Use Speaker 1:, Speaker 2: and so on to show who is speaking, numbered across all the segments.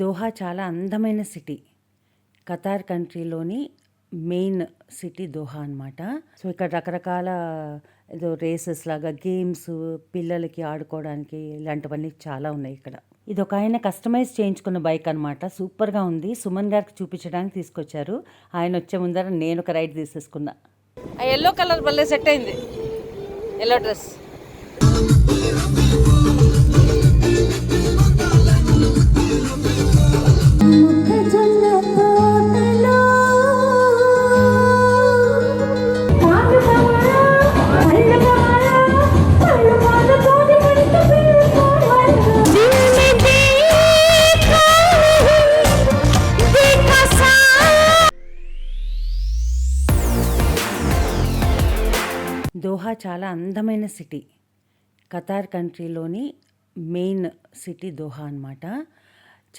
Speaker 1: Doha చాలా అందమైన city. Qatar కంట్రీలోని మెయిన్ సిటీ దోహా అన్నమాట. సో ఇక్కడ రకరకాల ఏదో రేసెస్ లాగా గేమ్స్ పిల్లలకి ఆడుకోవడానికి ఇలాంటివన్నీ చాలా ఉన్నాయి ఇక్కడ. ఇది ఒక ఆయన కస్టమైజ్ చేయించుకున్న బైక్ అనమాట సూపర్గా ఉంది. సుమన్ గారికి చూపించడానికి తీసుకొచ్చారు. ఆయన వచ్చే ముందర నేను ఒక రైడ్ తీసేసుకున్నా. ఆ ఎల్లో కలర్ భలే సెట్ అయింది. ఎల్లో డ్రెస్ చాలా అందమైన సిటీ. ఖతార్ కంట్రీలోని మెయిన్ సిటీ దోహా అన్నమాట.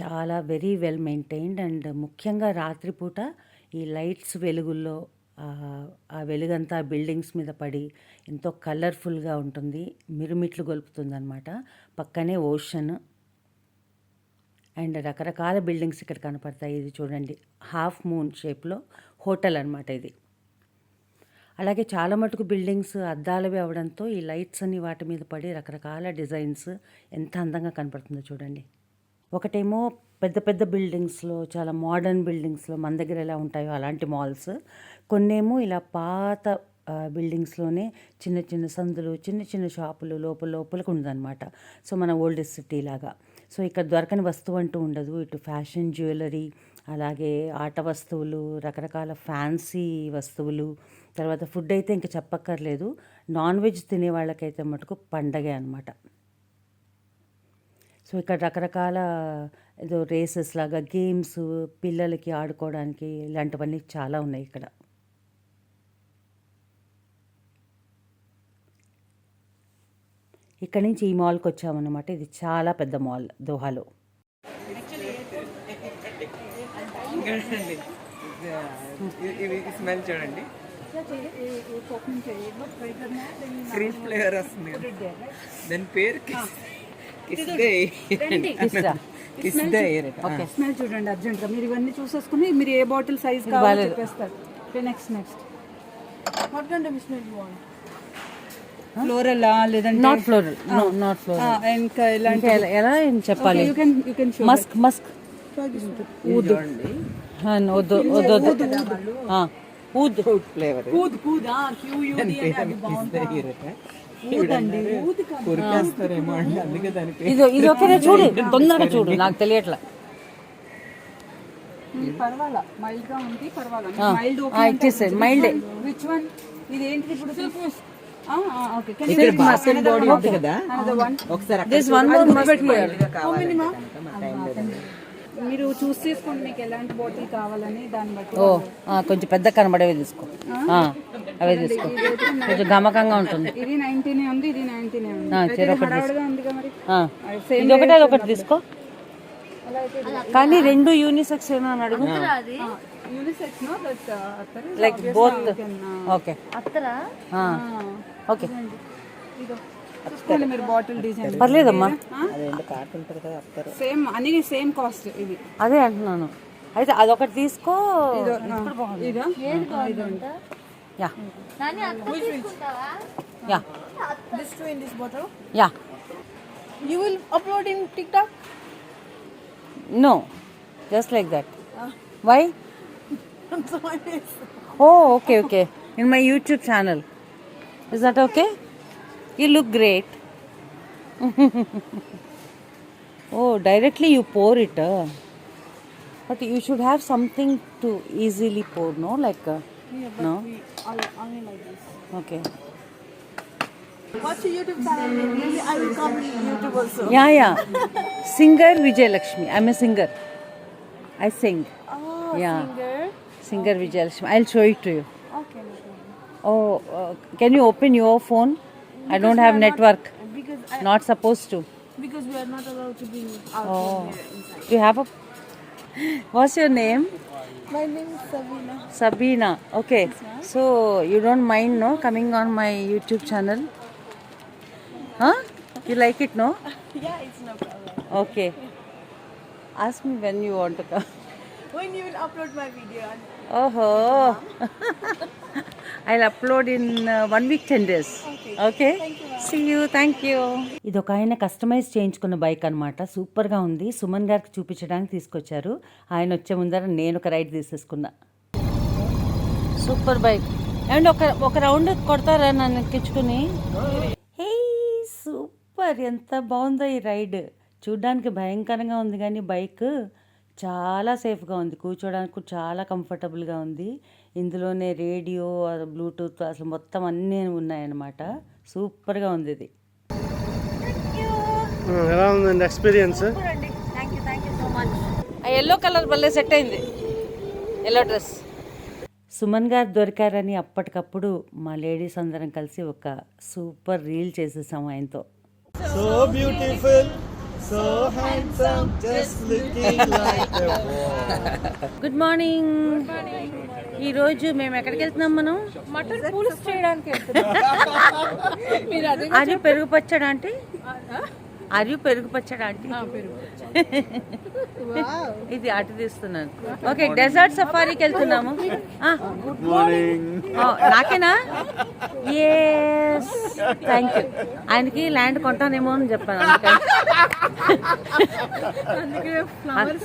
Speaker 1: చాలా వెరీ వెల్ మెయింటైన్డ్ అండ్ ముఖ్యంగా రాత్రిపూట ఈ లైట్స్ వెలుగుల్లో ఆ, ఆ వెలుగంతా బిల్డింగ్స్ మీద పడి ఎంతో కలర్ఫుల్గా ఉంటుంది. మిరుమిట్లు గొలుపుతుంది అనమాట పక్కనే ఓషన్ అండ్ రకరకాల బిల్డింగ్స్ ఇక్కడ కనపడతాయి. ఇది చూడండి హాఫ్ మూన్ షేప్లో హోటల్ అనమాట ఇది. అలాగే చాలా మటుకు బిల్డింగ్స్ అద్దాలవి అవడంతో ఈ లైట్స్ అన్ని వాటి మీద పడి రకరకాల డిజైన్స్ ఎంత అందంగా కనపడుతుందో చూడండి. ఒకటేమో పెద్ద పెద్ద బిల్డింగ్స్లో చాలా మోడర్న్ బిల్డింగ్స్లో మన దగ్గర ఎలా ఉంటాయో అలాంటి మాల్స్. కొన్నేమో ఇలా పాత బిల్డింగ్స్లోనే చిన్న చిన్న సందులు చిన్న చిన్న షాపులు లోపల లోపలికి ఉందన్నమాట సో మన ఓల్డ్ సిటీ లాగా. సో ఇక్కడ దొరకని వస్తువు అంటూ ఉండదు. ఇటు ఫ్యాషన్ జ్యువెలరీ అలాగే ఆట వస్తువులు రకరకాల ఫ్యాన్సీ వస్తువులు తర్వాత ఫుడ్ అయితే ఇంకా చెప్పక్కర్లేదు. నాన్ వెజ్ తినే వాళ్ళకైతే మటుకు పండగే అనమాట సో ఇక్కడ రకరకాల ఏదో రేసెస్ లాగా గేమ్స్ పిల్లలకి ఆడుకోవడానికి ఇలాంటివన్నీ చాలా ఉన్నాయి ఇక్కడ. ఇక్కడ నుంచి ఈ మాల్కి వచ్చామన్నమాట. ఇది చాలా పెద్ద మాల్ దోహాలో.
Speaker 2: చూడండి ఇవి స్మెల్ చూడండి. ఫ్రూట్ ఫ్లేవర్ వస్తుంది. దాని పేరు
Speaker 3: స్మెల్ చూడండి అర్జెంట్గా మీరు ఇవన్నీ చూసేసుకుని మీరు ఏ బాటిల్ సైజ్ కావాలో చెప్పేస్తారు. Next next what kind of smell you want floral లేదంటే
Speaker 1: not floral no not floral
Speaker 3: ఆ, ఇంకా ఇలాంటి
Speaker 1: ఎలా- ఎలా ఏం చెప్పాలి?
Speaker 3: You can you can show
Speaker 1: musk musk ఊదు. ఆ, వద్దు వద్దు
Speaker 2: ఫ్రూట్ ఫ్లేవర్.
Speaker 3: కూద్ కూద్ కాదు.
Speaker 1: ఇది ఇది ఓకేనా చూడు తొందరగా చూడు నాకు తెలియట్లా.
Speaker 3: పర్వాలా మైల్డ్గా ఉంది పర్వాలా.
Speaker 1: ఆ,
Speaker 3: మైల్డ్
Speaker 1: ఆ, ఇచ్చేసేయ్, mild ఏ.
Speaker 3: విచ్ వన్ ఇది ఇప్పుడు?
Speaker 2: కదా.
Speaker 3: వన్
Speaker 2: ఒకసారి అక్కడ
Speaker 1: దిస్ వన్ మోర్
Speaker 3: చూస్ చేసుకోండి మీకు ఎలాంటి బాటిల్ కావాలని దాన్ని బట్టి
Speaker 1: ఓ ఆ, కొంచెం పెద్ద కనబడేవి తీసుకో. ఆ, అవే తీసుకో. కొంచెం గమకంగా ఉంటుంది.
Speaker 3: ఇది నైన్టీనే ఉంది ఇది నైన్టీనే ఉంది.
Speaker 1: ఆ,
Speaker 3: అయితే ఇది హడావుడిగా ఉందిగా మరి.
Speaker 1: ఆ,
Speaker 3: సేమ్
Speaker 1: ఇది ఒకటి అది ఒకటి తీసుకో. కానీ రెండు యూనిసెక్స్ ఏమో అని అడుగు
Speaker 3: unisex no that
Speaker 1: like both. Okay. Okay.
Speaker 3: ఇదో చూసుకోండి మీరు బాటిల్ డిజైన్.
Speaker 1: పర్లేదమ్మా.
Speaker 3: సేమ్ అన్ని సేమ్ కాస్ట్ ఇది.
Speaker 1: అదే అంటున్నాను. అయితే అదొకటి తీసుకో.
Speaker 3: ఇదా ఇదండి
Speaker 1: yeah. Yeah.
Speaker 3: This too in this bottle
Speaker 1: yeah.
Speaker 3: You will upload in TikTok
Speaker 1: no just like that why okay okay in my YouTube You look great. oh, directly you pour it. Uh. But you should have something to easily pour, no? Like, uh, yeah, no?
Speaker 3: Only like this.
Speaker 1: Okay.
Speaker 3: Watch your YouTube channel. Maybe I will come YouTube also.
Speaker 1: Yeah, yeah. singer Vijay Lakshmi. I'm a singer. I sing.
Speaker 3: Oh,
Speaker 1: yeah.
Speaker 3: singer.
Speaker 1: Singer okay. Vijay Lakshmi. I'll show it
Speaker 3: to you. Okay.
Speaker 1: Oh, uh, can you open your phone? I don't have network.
Speaker 3: Because I,
Speaker 1: not supposed to.
Speaker 3: Because we are not allowed to be out
Speaker 1: oh.
Speaker 3: inside.
Speaker 1: You have a. What's your name?
Speaker 3: My name is Sabina.
Speaker 1: Sabina. Okay. So you don't mind, no, coming on my YouTube channel? Huh? You like it, no?
Speaker 3: yeah, it's no problem.
Speaker 1: Okay. Ask me when you want to come.
Speaker 3: When you will upload my video.
Speaker 1: Oh. I upload in one week ten days okay see you thank you ఇది ఒక ఆయన customise చేయించుకున్న bike అనమాట సూపర్గా ఉంది. సుమన్ గారికి చూపించడానికి తీసుకొచ్చారు. ఆయన వచ్చే ముందర నేను ఒక రైడ్ తీసేసుకున్నా. సూపర్ బైక్ ఏమంటే ఒక ఒక రౌండ్ కొడతారా నన్ను ఎక్కించుకుని? హే సూపర్ ఎంత బాగుందో ఈ రైడ్ చూడ్డానికి భయంకరంగా ఉంది కానీ బైక్ చాలా సేఫ్గా ఉంది. కూర్చోడానికి చాలా కంఫర్టబుల్గా ఉంది. ఇందులోనే రేడియో బ్లూటూత్ అసలు మొత్తం అన్నీ ఉన్నాయన్నమాట. సూపర్గా ఉంది ఇది.
Speaker 4: ఎలా ఉందండి ఎక్స్పీరియన్స్?
Speaker 1: ఆ ఎల్లో కలర్ భలే సెట్ అయింది. ఎల్లో డ్రెస్ సుమన్ గారు దొరికారని అప్పటికప్పుడు మా లేడీస్ అందరం కలిసి ఒక సూపర్ రీల్ చేసేసాము ఆయనతో.
Speaker 4: So beautiful so handsome just looking like
Speaker 1: good morning ఈరోజు మేము ఎక్కడికి వెళ్తున్నాం మనం?
Speaker 3: మటన్ పులుసు చేయడానికి మీరు అదే
Speaker 1: పెరుగు పచ్చడా అంటే ఆర్యు పెరుగు పచ్చడా అంటే ఇది అటు తీస్తున్నాను. ఓకే డెజర్ట్ సఫారీకి వెళ్తున్నాము. Good morning. నాకేనా? థ్యాంక్ యూ ఆయనకి ల్యాండ్ కొంటానేమో అని చెప్పాను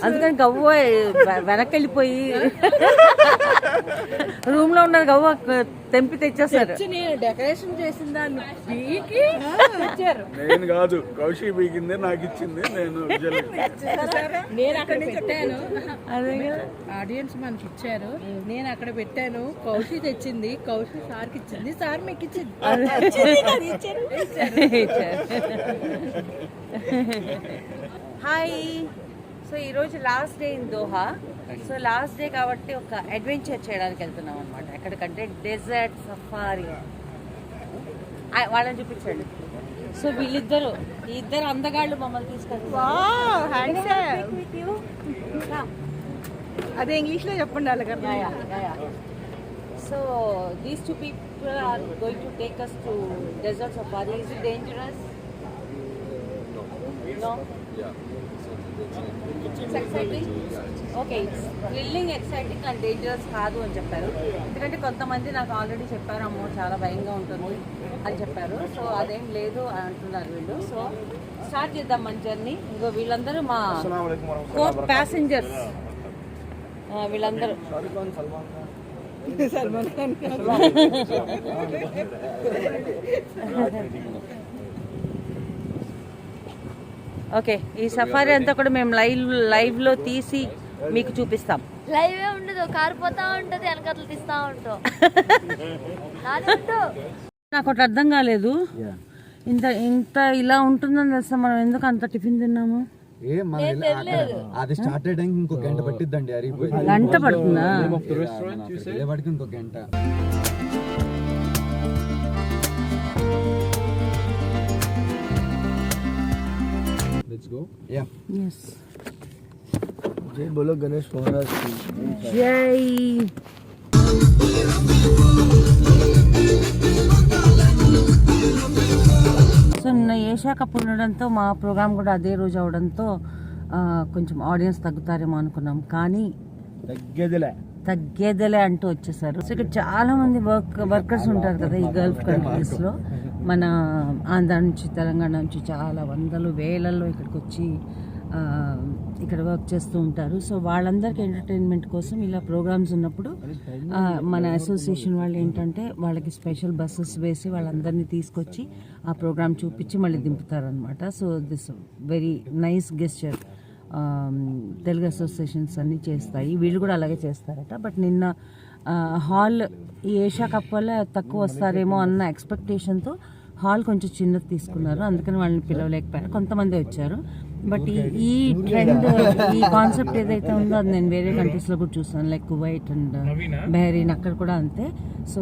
Speaker 1: అందుకని. గవ్వ వెనక్కి వెళ్ళిపోయి. రూమ్లో ఉన్న గవ్వ తెంపి తెచ్చేసారు
Speaker 3: నేను డెకరేషన్ చేసిన దాన్ని పీకి ఇచ్చారు
Speaker 5: నేను కాదు కౌశి బీకిందే నాకు ఇచ్చింది నేను
Speaker 3: నేను అక్కడ పెట్టాను.
Speaker 1: అదే
Speaker 3: ఆడియన్స్ మనకి ఇచ్చారు. నేను అక్కడ పెట్టాను. కౌశి తెచ్చింది. కౌశి సార్కి ఇచ్చింది. సార్ మీకు ఇచ్చింది.
Speaker 1: హాయ్. సో ఈరోజు last day in Doha. So last day కాబట్టి ఒక అడ్వెంచర్ చేయడానికి వెళ్తున్నాం అనమాట ఎక్కడికంటే డెజర్ట్ సఫారీ వాళ్ళని చూపించండి. సో వీళ్ళిద్దరు ఈ ఇద్దరు అందగాళ్ళు మమ్మల్ని తీసుకెళ్తారు
Speaker 3: అదే ఇంగ్లీష్లో చెప్పండి వాళ్ళకి
Speaker 1: Yeah, yeah, yeah, yeah. So these two people are going to take us to desert It's exciting. Okay it's thrilling exciting and dangerous కాదు అని చెప్పారు. ఎందుకంటే కొంతమంది నాకు ఆల్రెడీ చెప్పారు అమ్మో చాలా భయంగా ఉంటుంది అని చెప్పారు. సో అదేం లేదు అని అంటున్నారు వీళ్ళు. సో స్టార్ట్ చేద్దాం మన జర్నీ ఇంకో వీళ్ళందరూ మా ప్యాసింజర్స్ వీళ్ళందరూ.
Speaker 3: సల్మాన్ ఖాన్.
Speaker 1: ఓకే ఈ సఫారీ అంతా కూడా మేము లైవ్ లైవ్లో తీసి మీకు చూపిస్తాం.
Speaker 6: లైవ్ ఏ ఉండదు కారు పోతా ఉంటది వెనకట్లు తీస్తా ఉండు
Speaker 1: నాకు ఒకటి అర్థం కాలేదు. ఇంత ఇంత ఇలా ఉంటుందని తెలుసా మనం? ఎందుకు అంత టిఫిన్ తిన్నాము?
Speaker 7: ఏ మన అది స్టార్ట్ అయ్యడానికి ఇంకో గంట పట్టిద్దండి అరిగిపోయి.
Speaker 1: గంట పడుతుందా?
Speaker 7: ఇంకో గంట. లెట్స్ గో యా
Speaker 1: ఎస్
Speaker 4: జై బోలో గణేష్ మహారాజ్
Speaker 1: జై సో నిన్న ఏషా కప్ ఉండడంతో మా ప్రోగ్రామ్ కూడా అదే రోజు అవడంతో కొంచెం ఆడియన్స్ తగ్గుతారేమో అనుకున్నాం. కానీ
Speaker 4: తగ్గేదిలే.
Speaker 1: తగ్గేదలే అంటూ వచ్చేసారు. సో ఇక్కడ చాలా మంది వర్క్ వర్కర్స్ ఉంటారు కదా ఈ గల్ఫ్ కంట్రీస్లో. మన ఆంధ్ర నుంచి తెలంగాణ నుంచి చాలా వందలు వేలల్లో ఇక్కడికి వచ్చి ఇక్కడ వర్క్ చేస్తూ ఉంటారు. సో వాళ్ళందరికీ ఎంటర్టైన్మెంట్ కోసం ఇలా ప్రోగ్రామ్స్ ఉన్నప్పుడు మన అసోసియేషన్ వాళ్ళు ఏంటంటే వాళ్ళకి స్పెషల్ బస్సెస్ వేసి వాళ్ళందరినీ తీసుకొచ్చి ఆ ప్రోగ్రామ్ చూపించి మళ్ళీ దింపుతారనమాట so this very nice gesture Telugu associations అన్నీ చేస్తాయి. వీళ్ళు కూడా అలాగే చేస్తారట. బట్ నిన్న హాల్ ఈ ఏషియా కప్ వల్ల తక్కువ వస్తారేమో అన్న ఎక్స్పెక్టేషన్తో హాల్ కొంచెం చిన్నది తీసుకున్నారు. అందుకని వాళ్ళని పిలవలేకపోయారు. కొంతమంది వచ్చారు. బట్ ఈ ట్రెండ్ ఈ కాన్సెప్ట్ ఏదైతే ఉందో అది నేను వేరే కంట్రీస్లో కూడా చూస్తాను లైక్ కువైట్ అండ్ బహరీన్ అక్కడ కూడా అంతే. సో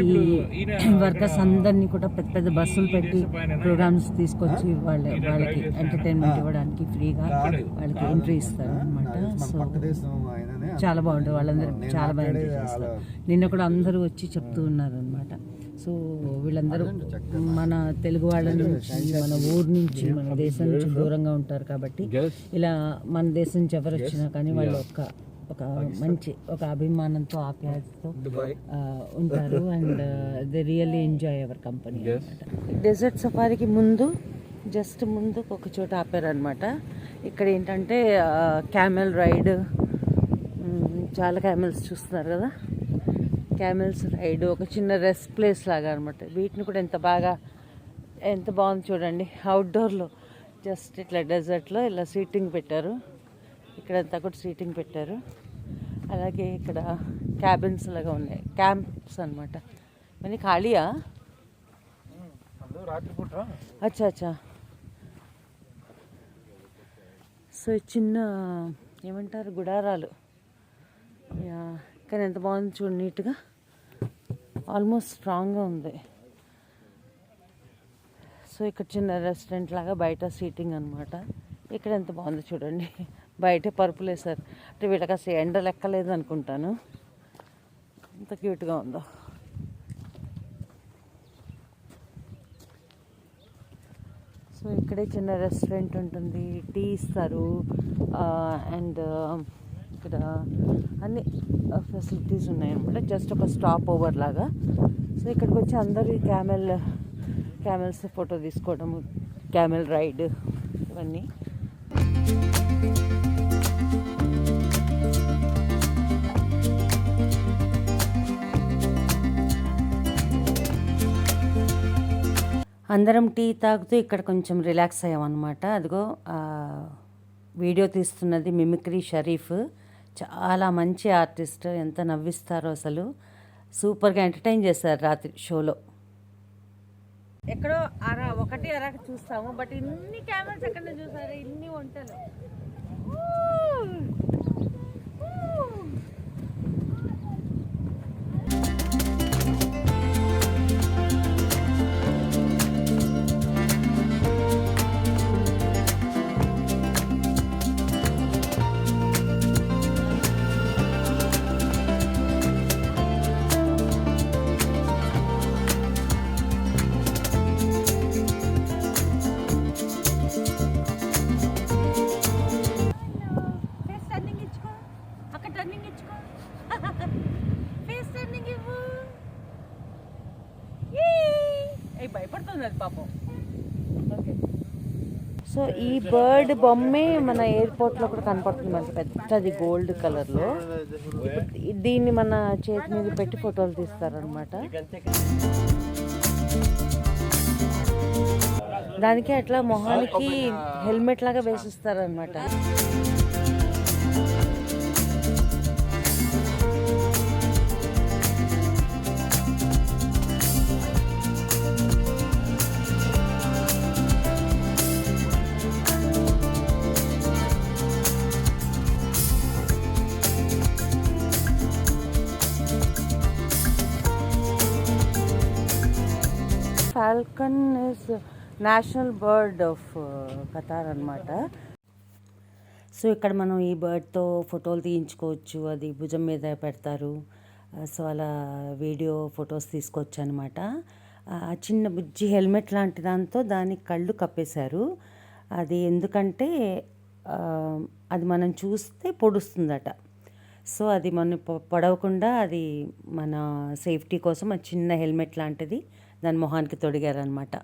Speaker 1: ఈ వర్కర్స్ అందరినీ కూడా పెద్ద పెద్ద బస్సులు పెట్టి ప్రోగ్రామ్స్ తీసుకొచ్చి వాళ్ళ వాళ్ళకి ఎంటర్టైన్మెంట్ ఇవ్వడానికి ఫ్రీగా వాళ్ళకి ఎంట్రీ ఇస్తారు అనమాట సో చాలా బాగుంటుంది. వాళ్ళందరూ చాలా బాగా ఎంజాయ్ చేస్తారు. నిన్న కూడా అందరూ వచ్చి చెప్తూ ఉన్నారు అనమాట సో వీళ్ళందరూ మన తెలుగు వాళ్ళ నుంచి మన ఊరు నుంచి మన దేశం నుంచి దూరంగా ఉంటారు కాబట్టి ఇలా మన దేశం నుంచి ఎవరు వచ్చినా కానీ వాళ్ళు ఒక ఒక మంచి ఒక అభిమానంతో ఆప్యాయతతో ఉంటారు and they really enjoy our company desert సఫారీకి ముందు జస్ట్ ముందు ఒక చోట ఆపారనమాట ఇక్కడ ఏంటంటే క్యామెల్ రైడ్ చాలా క్యామెల్స్ చూస్తున్నారు కదా? క్యామెల్స్ రైడ్ ఒక చిన్న రెస్ట్ ప్లేస్ లాగా అనమాట వీటిని కూడా ఎంత బాగా ఎంత బాగుంది చూడండి. అవుట్డోర్లో జస్ట్ ఇట్లా డెజర్ట్లో ఇలా సీటింగ్ పెట్టారు. ఇక్కడంతా కూడా సీటింగ్ పెట్టారు. అలాగే ఇక్కడ క్యాబిన్స్ లాగా ఉన్నాయి. క్యాంప్స్ అనమాట మరి ఖాళీయా? అచ్చా అచ్చా. సో చిన్న ఏమంటారు గుడారాలు. యా కానీ ఎంత బాగుంది చూడు నీట్గా ఆల్మోస్ట్ స్ట్రాంగ్గా ఉంది. సో ఇక్కడ చిన్న రెస్టారెంట్ లాగా బయట సీటింగ్ అనమాట ఇక్కడ ఎంత బాగుంది చూడండి. బయట పరుపులే సార్. అంటే వీళ్ళకి అసలు ఎండ లెక్కలేదు అనుకుంటాను. ఎంత క్యూట్గా ఉందో. సో ఇక్కడే చిన్న రెస్టారెంట్ ఉంటుంది. టీ ఇస్తారు. అండ్ ఇక్కడ అన్ని ఫెసిలిటీస్ ఉన్నాయన్నమాట జస్ట్ ఒక స్టాప్ ఓవర్ లాగా. సో ఇక్కడికి వచ్చి అందరూ క్యామెల్ క్యామెల్స్ ఫోటో తీసుకోవడం క్యామెల్ రైడ్ ఇవన్నీ. అందరం టీ తాగుతూ ఇక్కడ కొంచెం రిలాక్స్ అయ్యామన్నమాట. అదిగో వీడియో తీస్తున్నది మిమిక్రీ షరీఫ్. చాలా మంచి ఆర్టిస్ట్. ఎంత నవ్విస్తారో అసలు. సూపర్గా ఎంటర్టైన్ చేశారు రాత్రి షోలో. ఎక్కడో అరా ఒకటి అరా చూస్తాము. బట్ ఇన్ని కెమెరాస్ ఎక్కడ చూసారు? ఇన్ని వంటలు ఈ బర్డ్ బొమ్మే మన ఎయిర్పోర్ట్లో కూడా కనపడుతుంది మనకి. పెద్దది గోల్డ్ కలర్లో. లో దీన్ని మన చేతి మీద పెట్టి ఫోటోలు తీస్తారనమాట దానికి అట్లా మొహానికి హెల్మెట్ లాగా వేసిస్తారనమాట falcon is national bird of Qatar అనమాట సో ఇక్కడ మనం ఈ బర్డ్తో ఫోటోలు తీయించుకోవచ్చు. అది భుజం మీద పెడతారు. Uh, సో అలా వీడియో ఫొటోస్ తీసుకోవచ్చు అనమాట uh, చిన్న బుజ్జి హెల్మెట్ లాంటి దాంతో దాని కళ్ళు కప్పేశారు. అది ఎందుకంటే uh, అది మనం చూస్తే పొడుస్తుందట. సో అది మన పొడవకుండా అది మన సేఫ్టీ కోసం ఆ చిన్న హెల్మెట్ లాంటిది దాని మొహానికి తొడిగారనమాట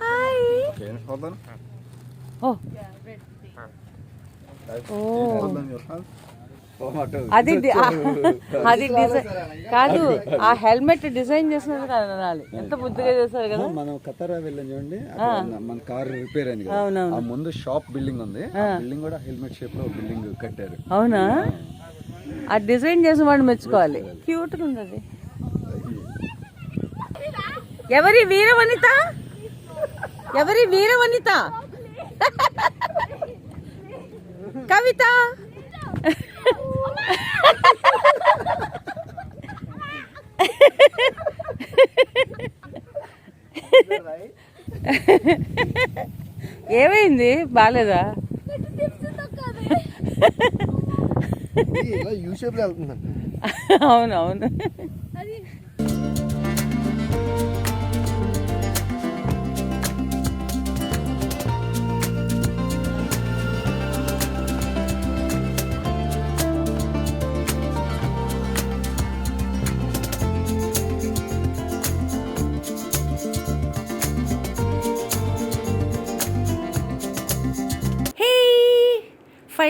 Speaker 1: హాయ్. ఓ. ఓ. అది అది డిజైన్ కాదు ఆ హెల్మెట్ డిజైన్ చేసినది కాదు అనాలి. ఎంత బుద్ధిగా చేశారు కదా?
Speaker 7: మనం ఖతరా వెళ్ళాం చూడండి మన కార్ రిపేర్ అయింది కదా. ఆ ముందు షాప్ బిల్డింగ్ ఉంది. ఆ బిల్డింగ్ కూడా హెల్మెట్ షేప్లో బిల్డింగ్ కట్టారు.
Speaker 1: అవునా? ఆ. డిజైన్ చేసిన వాడిని మెచ్చుకోవాలి. క్యూట్గా ఉంది ఎవరి వీరవనిత? ఎవరి వీరవనిత? కవిత? ఏమైంది? బాగాలేదా
Speaker 4: ఇలా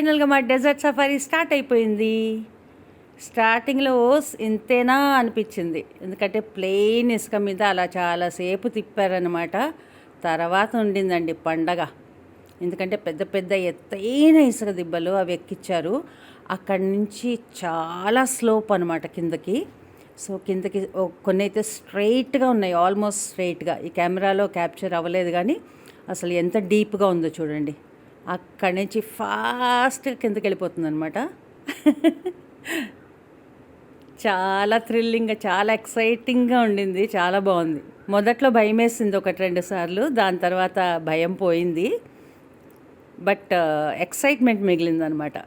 Speaker 1: ఫైనల్గా మా డెజర్ట్ సఫారీ స్టార్ట్ అయిపోయింది. స్టార్టింగ్లో ఓస్ ఇంతేనా అనిపించింది. ఎందుకంటే ప్లెయిన్ ఇసుక మీద అలా చాలాసేపు తిప్పారనమాట తర్వాత ఉండిందండి పండగ. ఎందుకంటే పెద్ద పెద్ద ఎత్తైన ఇసుక దిబ్బలు అవి ఎక్కిచ్చారు. అక్కడి నుంచి చాలా స్లోప్ అనమాట కిందకి. సో కిందకి కొన్ని అయితే స్ట్రైట్గా ఉన్నాయి. ఆల్మోస్ట్ స్ట్రైట్గా. ఈ కెమెరాలో క్యాప్చర్ అవ్వలేదు కానీ అసలు ఎంత డీప్గా ఉందో చూడండి. అక్కడి నుంచి ఫాస్ట్గా కిందకి వెళ్ళిపోతుంది అనమాట చాలా థ్రిల్లింగ్గా చాలా ఎక్సైటింగ్గా ఉండింది. చాలా బాగుంది. మొదట్లో భయం వేసింది ఒకటి రెండు సార్లు. దాని తర్వాత భయం పోయింది. బట్ uh, ఎక్సైట్మెంట్ మిగిలిందనమాట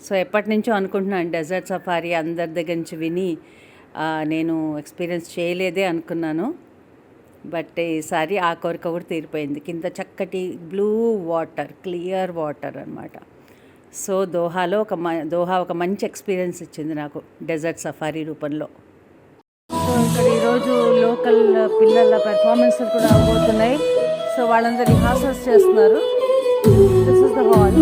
Speaker 1: సో ఎప్పటి నుంచో అనుకుంటున్నాను డెజర్ట్ సఫారీ అందరి దగ్గర నుంచి విని uh, నేను ఎక్స్పీరియన్స్ చేయలేదే అనుకున్నాను. బట్ ఈసారి ఆ కోరిక కూడా తీరిపోయింది. కింద చక్కటి బ్లూ వాటర్ క్లియర్ వాటర్ అనమాట సో దోహాలో ఒక మ దోహా ఒక మంచి ఎక్స్పీరియన్స్ ఇచ్చింది నాకు డెజర్ట్ సఫారీ రూపంలో. సో ఇక్కడ ఈరోజు లోకల్ పిల్లల పెర్ఫార్మెన్స్ కూడా అవబోతున్నాయి. సో వాళ్ళందరూ రిహార్సల్స్ చేస్తున్నారు. దిస్ ఇస్ ద హాల్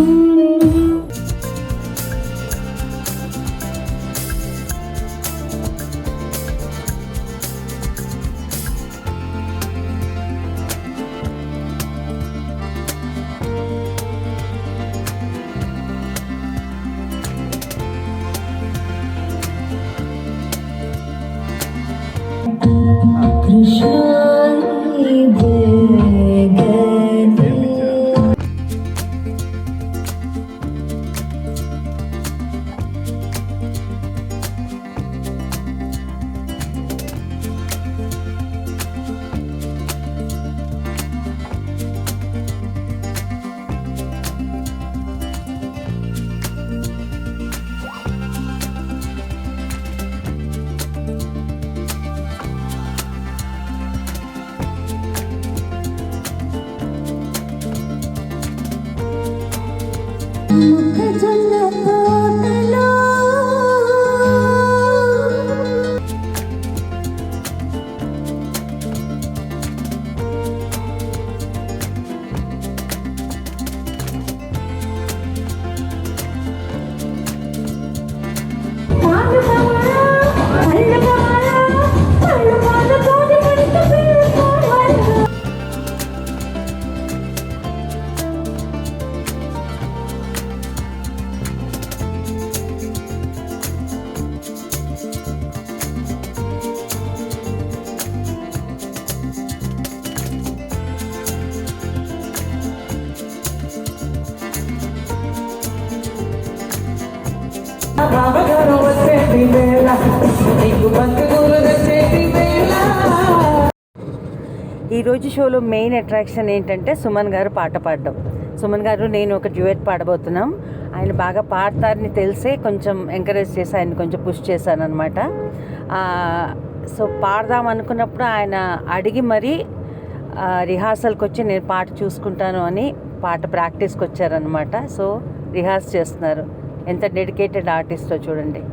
Speaker 1: ఈరోజు షోలో మెయిన్ అట్రాక్షన్ ఏంటంటే సుమన్ గారు పాట పాడడం. సుమన్ గారు నేను ఒక డ్యూయట్ పాడబోతున్నాం. ఆయన బాగా పాడతారని తెలిసే కొంచెం ఎంకరేజ్ చేసి ఆయన కొంచెం పుష్ చేశాను అనమాట సో పాడదాం అనుకున్నప్పుడు ఆయన అడిగి మరీ రిహార్సల్కి వచ్చి నేను పాట చూసుకుంటాను అని పాట ప్రాక్టీస్కి వచ్చారనమాట సో రిహార్స్ చేస్తున్నారు. ఎంత డెడికేటెడ్ ఆర్టిస్టో చూడండి.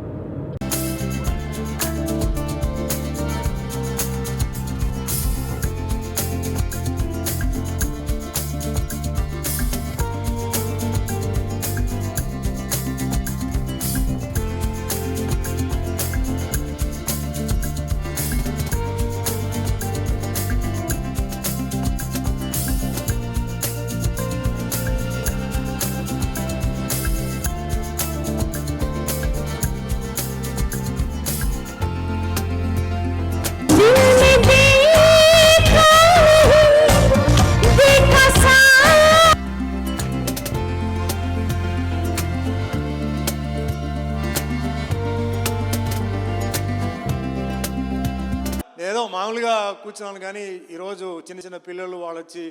Speaker 8: కూర్చున్నాను కానీ ఈరోజు చిన్న చిన్న పిల్లలు వాళ్ళు వచ్చి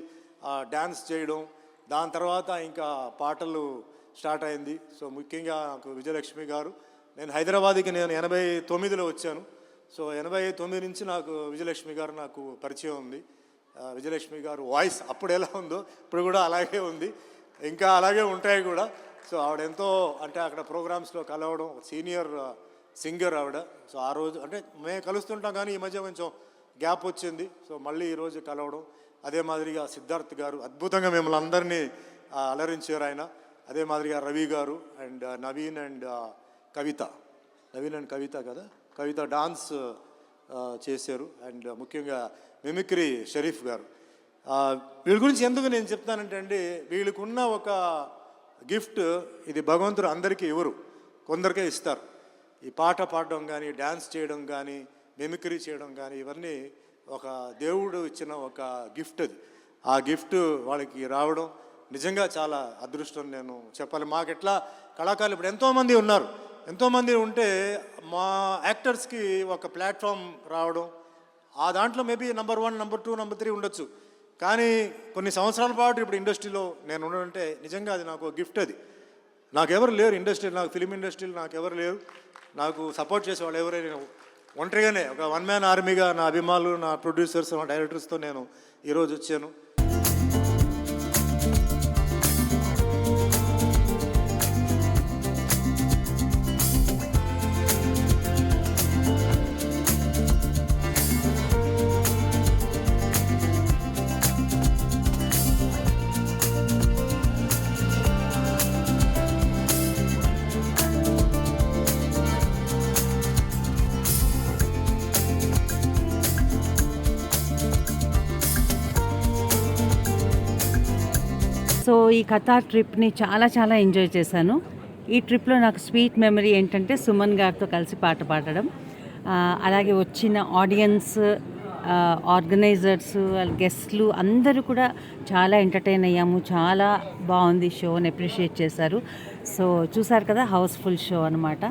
Speaker 8: డ్యాన్స్ చేయడం. దాని తర్వాత ఇంకా పాటలు స్టార్ట్ అయింది. సో ముఖ్యంగా నాకు విజయలక్ష్మి గారు. నేను హైదరాబాద్కి నేను ఎనభై తొమ్మిదిలో వచ్చాను. సో ఎనభై తొమ్మిది నుంచి నాకు విజయలక్ష్మి గారు నాకు పరిచయం ఉంది. విజయలక్ష్మి గారు వాయిస్ అప్పుడు ఎలా ఉందో ఇప్పుడు కూడా అలాగే ఉంది. ఇంకా అలాగే ఉంటాయి కూడా. సో ఆవిడ ఎంతో అంటే అక్కడ ప్రోగ్రామ్స్లో కలవడం సీనియర్ సింగర్ ఆవిడ. సో ఆ రోజు అంటే మేము కలుస్తుంటాం కానీ ఈ మధ్య కొంచెం గ్యాప్ వచ్చింది. సో మళ్ళీ ఈరోజు కలవడం. అదే మాదిరిగా సిద్ధార్థ్ గారు అద్భుతంగా మిమ్మల్ని అందరినీ అలరించారు ఆయన. అదే మాదిరిగా రవి గారు and Naveen and Kavitha. Naveen and Kavitha కదా? కవిత డాన్స్ చేశారు. అండ్ ముఖ్యంగా మిమిక్రీ షరీఫ్ గారు. వీళ్ళ గురించి ఎందుకు నేను చెప్తానంటే అండి వీళ్ళకున్న ఒక గిఫ్ట్ ఇది భగవంతుడు అందరికీ ఇవ్వరు. కొందరికే ఇస్తారు. ఈ పాట పాడడం కానీ డ్యాన్స్ చేయడం కానీ మిమిక్రీ చేయడం కానీ ఇవన్నీ ఒక దేవుడు ఇచ్చిన ఒక గిఫ్ట్ అది. ఆ గిఫ్ట్ వాళ్ళకి రావడం నిజంగా చాలా అదృష్టం నేను చెప్పాలి. మాకు ఎట్లా కళాకారులు ఇప్పుడు ఎంతోమంది ఉన్నారు. ఎంతోమంది ఉంటే మా యాక్టర్స్కి ఒక ప్లాట్ఫామ్ రావడం ఆ దాంట్లో maybe number one number two number three ఉండొచ్చు. కానీ కొన్ని సంవత్సరాల పాటు ఇప్పుడు ఇండస్ట్రీలో నేను ఉండడంటే నిజంగా అది నాకు గిఫ్ట్ అది. నాకు లేరు ఇండస్ట్రీ నాకు ఫిలిం ఇండస్ట్రీలో నాకు ఎవరు లేరు. నాకు సపోర్ట్ చేసే వాళ్ళు ఎవరైనా ఒంటరిగానే ఒక వన్ మ్యాన్ ఆర్మీగా నా అభిమానులు నా ప్రొడ్యూసర్స్ నా డైరెక్టర్స్తో నేను ఈరోజు వచ్చాను.
Speaker 1: ఈ కతార్ ట్రిప్ని చాలా చాలా ఎంజాయ్ చేశాను. ఈ ట్రిప్లో నాకు స్వీట్ మెమరీ ఏంటంటే సుమన్ గారితో కలిసి పాట పాడడం అలాగే వచ్చిన ఆడియన్స్ ఆర్గనైజర్స్ గెస్ట్లు అందరూ కూడా చాలా ఎంటర్టైన్ అయ్యాము. చాలా బాగుంది షోని అప్రిషియేట్ చేశారు. సో చూసారు కదా హౌస్ఫుల్ షో అనమాట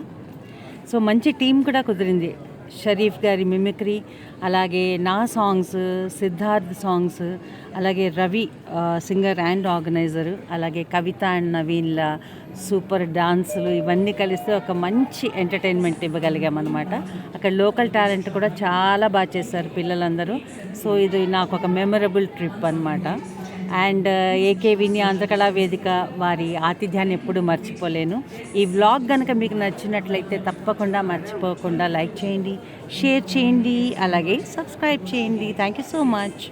Speaker 1: సో మంచి టీం కూడా కుదిరింది. షరీఫ్ గారి మిమిక్రీ అలాగే నా సాంగ్స్ సిద్ధార్థ్ సాంగ్స్ అలాగే రవి సింగర్ అండ్ ఆర్గనైజర్ అలాగే కవిత అండ్ నవీన్ల సూపర్ డాన్సులు ఇవన్నీ కలిస్తే ఒక మంచి ఎంటర్టైన్మెంట్ ఇవ్వగలిగామన్నమాట. అక్కడ లోకల్ టాలెంట్ కూడా చాలా బాగా చేశారు పిల్లలందరూ. సో ఇది నాకు ఒక మెమరబుల్ ట్రిప్ అనమాట అండ్ ఏకే విని ఆంధ్రకళా వేదిక వారి ఆతిథ్యాన్ని ఎప్పుడూ మర్చిపోలేను. ఈ వ్లాగ్ కనుక మీకు నచ్చినట్లయితే తప్పకుండా మర్చిపోకుండా లైక్ చేయండి షేర్ చేయండి అలాగే సబ్స్క్రైబ్ చేయండి. Thank you so much